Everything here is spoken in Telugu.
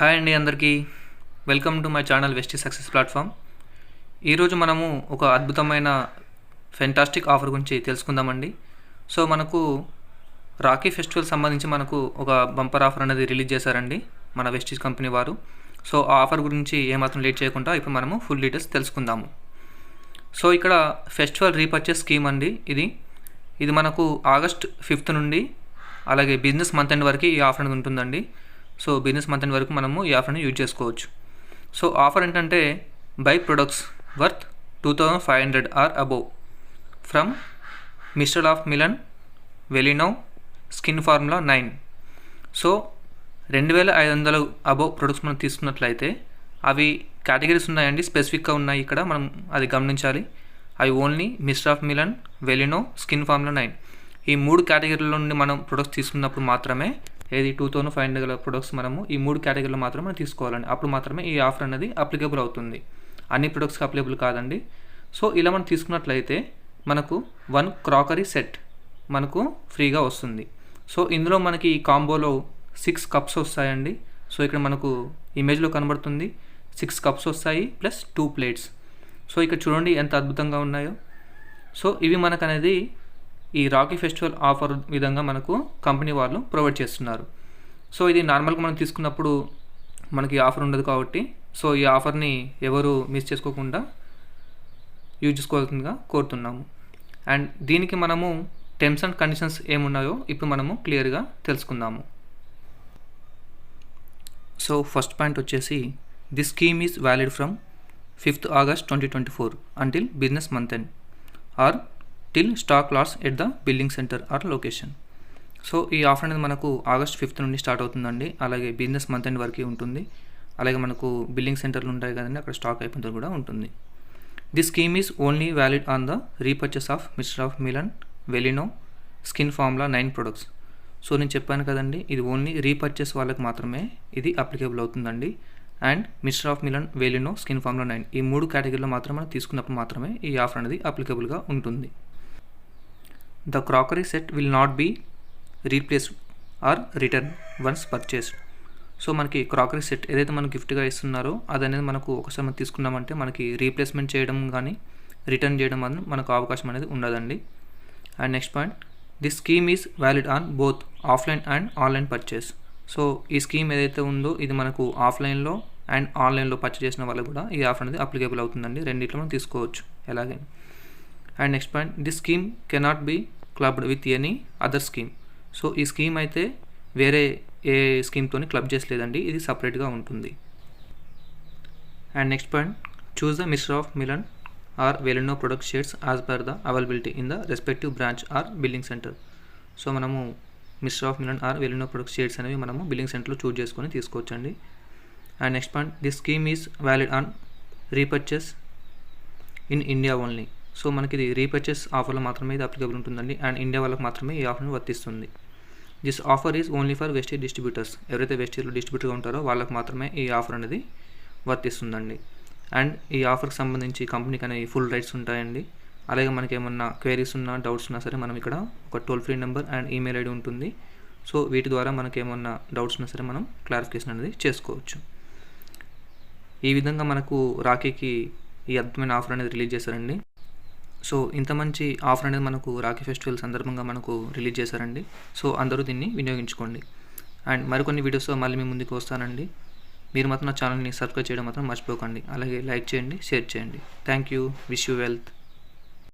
హాయ్ అండి అందరికీ. Welcome to my channel Vestige success platform. ఈరోజు మనము ఒక అద్భుతమైన ఫెంటాస్టిక్ ఆఫర్ గురించి తెలుసుకుందామండి. సో మనకు రాఖీ ఫెస్టివల్ సంబంధించి మనకు ఒక బంపర్ ఆఫర్ అనేది రిలీజ్ చేశారండి మన వెస్టిజ్ కంపెనీ వారు. సో ఆ ఆఫర్ గురించి ఏమాత్రం లేట్ చేయకుండా ఇప్పుడు మనము ఫుల్ డీటెయిల్స్ తెలుసుకుందాము. సో ఇక్కడ ఫెస్టివల్ రీపర్చేస్ స్కీమ్ అండి ఇది. ఇది మనకు ఆగస్ట్ ఫిఫ్త్ నుండి అలాగే బిజినెస్ మంత్ ఎండ్ వరకు ఈ ఆఫర్ అనేది ఉంటుందండి. సో బిజినెస్ మంత్ అండ్ వరకు మనము ఈ ఆఫర్ని యూజ్ చేసుకోవచ్చు. సో ఆఫర్ ఏంటంటే buy products worth two thousand five hundred or above. From mister of Milan Velino skin formula nine. So రెండు వేల ఐదు వందలు అబోవ్ ప్రొడక్ట్స్ మనం తీసుకున్నట్లయితే అవి కేటగిరీస్ ఉన్నాయండి స్పెసిఫిక్గా ఉన్నాయి ఇక్కడ మనం అది గమనించాలి. అవి only mister of Milan Velino skin formula nine. ఈ మూడు కేటగిరీల నుండి మనం ప్రొడక్ట్స్ తీసుకున్నప్పుడు మాత్రమే ఏది టూ థౌసండ్ ఫైవ్ హండ్రెడ్ గల ప్రొడక్ట్స్ మనము ఈ మూడు కేటగిరీలో మాత్రమే మనం తీసుకోవాలండి. అప్పుడు మాత్రమే ఈ ఆఫర్ అనేది అప్లికేబుల్ అవుతుంది. అన్ని ప్రొడక్ట్స్కి అప్లికేబుల్ కాదండి. సో ఇలా మనం తీసుకున్నట్లయితే మనకు వన్ క్రాకరీ సెట్ మనకు ఫ్రీగా వస్తుంది. సో ఇందులో మనకి ఈ కాంబోలో సిక్స్ కప్స్ వస్తాయండి. సో ఇక్కడ మనకు ఇమేజ్లో కనబడుతుంది. సిక్స్ కప్స్ వస్తాయి ప్లస్ టూ ప్లేట్స్ సో ఇక్కడ చూడండి ఎంత అద్భుతంగా ఉన్నాయో. సో ఇవి మనకు అనేది ఈ రాకీ ఫెస్టివల్ ఆఫర్ విధంగా మనకు కంపెనీ వాళ్ళు ప్రొవైడ్ చేస్తున్నారు. సో ఇది నార్మల్గా మనం తీసుకున్నప్పుడు మనకి ఆఫర్ ఉండదు కాబట్టి సో ఈ ఆఫర్ని ఎవరు మిస్ చేసుకోకుండా యూజ్ చేసుకోవాల్సిందిగా కోరుతున్నాము. అండ్ దీనికి మనము టర్మ్స్ అండ్ కండిషన్స్ ఏమున్నాయో ఇప్పుడు మనము క్లియర్గా తెలుసుకుందాము. సో ఫస్ట్ పాయింట్ వచ్చేసి the scheme is valid from fifth August twenty twenty four until business month end. Or till stock last at the building centre or location so ఈ ఆఫర్ అనేది మనకు ఆగస్ట్ ఫిఫ్త్ నుండి స్టార్ట్ అవుతుందండి. అలాగే బిజినెస్ మంత్ ఎండ్ వరకు ఉంటుంది. అలాగే మనకు బిల్లింగ్ సెంటర్లు ఉంటాయి కదండి అక్కడ స్టాక్ అయిపోయిన కూడా ఉంటుంది. The scheme is only valid on the repurchase of mister of Milan Velino skin formula nine products so నేను చెప్పాను కదండి ఇది ఓన్లీ రీపర్చేస్ వాళ్ళకి మాత్రమే ఇది అప్లికేబుల్ అవుతుందండి. And mister of Milan Velino skin formula nine ఈ మూడు కేటగిరీలో మాత్రమే మనం తీసుకున్నప్పుడు మాత్రమే ఈ ఆఫర్ అనేది అప్లికేబుల్గా ఉంటుంది. The crockery set will not be replace or return once purchased. So మనకి క్రాకరీ సెట్ ఏదైతే మనం గిఫ్ట్గా ఇస్తున్నారో అది అనేది మనకు ఒకసారి మనం తీసుకున్నామంటే మనకి రీప్లేస్మెంట్ చేయడం కానీ రిటర్న్ చేయడం అనేది మనకు అవకాశం అనేది ఉండదండి. And next point the scheme is valid on both offline and online purchase. So ఈ స్కీమ్ ఏదైతే ఉందో ఇది మనకు ఆఫ్లైన్లో అండ్ ఆన్లైన్లో పర్చేస్ చేసిన వాళ్ళకి కూడా ఈ ఆఫర్ అనేది అప్లికేబుల్ అవుతుందండి. రెండింటిలో మనం తీసుకోవచ్చు. ఎలాగే and next point the scheme cannot be clubbed with any other scheme so ఈ స్కీమ్ అయితే వేరే ఏ స్కీమ్తో క్లబ్ చేసలేదండి. ఇది సపరేట్గా ఉంటుంది. And next point choose the mister of Milan or Velino product shades as per the availability in the respective branch or billing centre so మనము mister of Milan or Velino product shades అనేవి మనము బిల్లింగ్ సెంటర్లో చూజ్ చేసుకొని తీసుకోవచ్చండి. And next point this scheme is valid on repurchase in India only so మనకి ఇది రీపర్చేస్ ఆఫర్లో మాత్రమే ఇది అప్లికేబుల్ ఉంటుందండి. అండ్ ఇండియా వాళ్ళకి మాత్రమే ఈ ఆఫర్ని వర్తిస్తుంది. This offer is only for Vestige distributors ఎవరైతే వెస్టీలో డిస్ట్రిబ్యూటర్గా ఉంటారో వాళ్ళకి మాత్రమే ఈ ఆఫర్ అనేది వర్తిస్తుందండి. అండ్ ఈ ఆఫర్కి సంబంధించి కంపెనీకి అనేవి ఫుల్ రైట్స్ ఉంటాయండి. అలాగే మనకి ఏమన్నా క్వైరీస్ ఉన్నా డౌట్స్ ఉన్నా సరే మనం ఇక్కడ ఒక toll free number and email ID ఉంటుంది. సో వీటి ద్వారా మనకి ఏమన్నా డౌట్స్ ఉన్నా సరే మనం క్లారిఫికేషన్ అనేది చేసుకోవచ్చు. ఈ విధంగా మనకు రాఖీకి ఈ అద్భుతమైన ఆఫర్ అనేది రిలీజ్ చేశారండి. సో ఇంత మంచి ఆఫర్ అనేది మనకు రాఖీ ఫెస్టివల్ సందర్భంగా మనకు రిలీజ్ చేశారండి. సో అందరూ దీన్ని వినియోగించుకోండి. అండ్ మరికొన్ని వీడియోస్తో మళ్ళీ మీ ముందుకు వస్తానండి. మీరు మాత్రం నా ఛానల్ని సబ్స్క్రైబ్ చేయడం మాత్రం మర్చిపోకండి. అలాగే లైక్ చేయండి షేర్ చేయండి. Thank you. Wish you wealth.